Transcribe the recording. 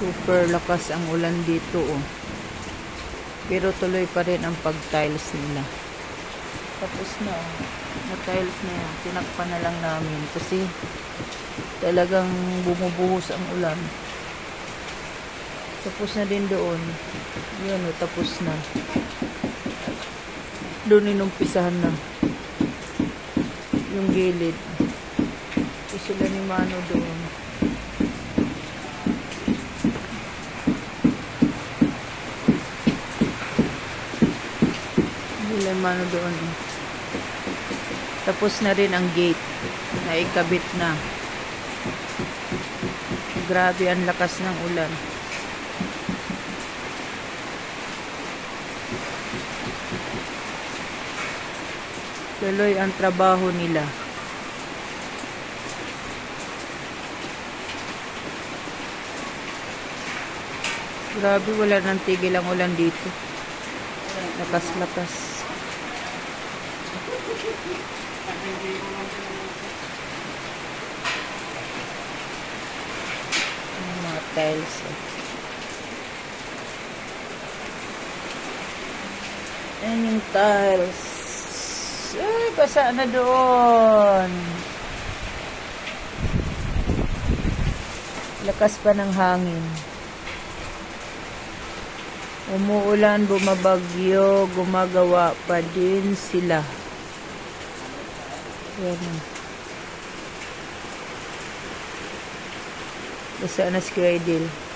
Super lakas ang ulan dito oh. Pero tuloy pa rin ang pag-tiles nila. Tapos na oh. Na-tiles na yan. Tinakpan na lang namin kasi talagang bumubuhos ang ulan. Tapos na din doon. Yun oh, tapos na. Doon inumpisahan na. Yung gilid. Sila ni Mano doon. Sila ni Mano doon. Tapos na rin ang gate. Naikabit na. Grabe ang lakas ng ulan. Tuloy ang trabaho nila. Grabe, wala nang tigil ang ulan dito. Lakas-lakas. Mga tiles. eh. Yan yung tiles. Ay, basa na doon. Lakas pa ng hangin. Umuulan, bumabagyo, gumagawa pa din sila. Yan. Basa na si Idil.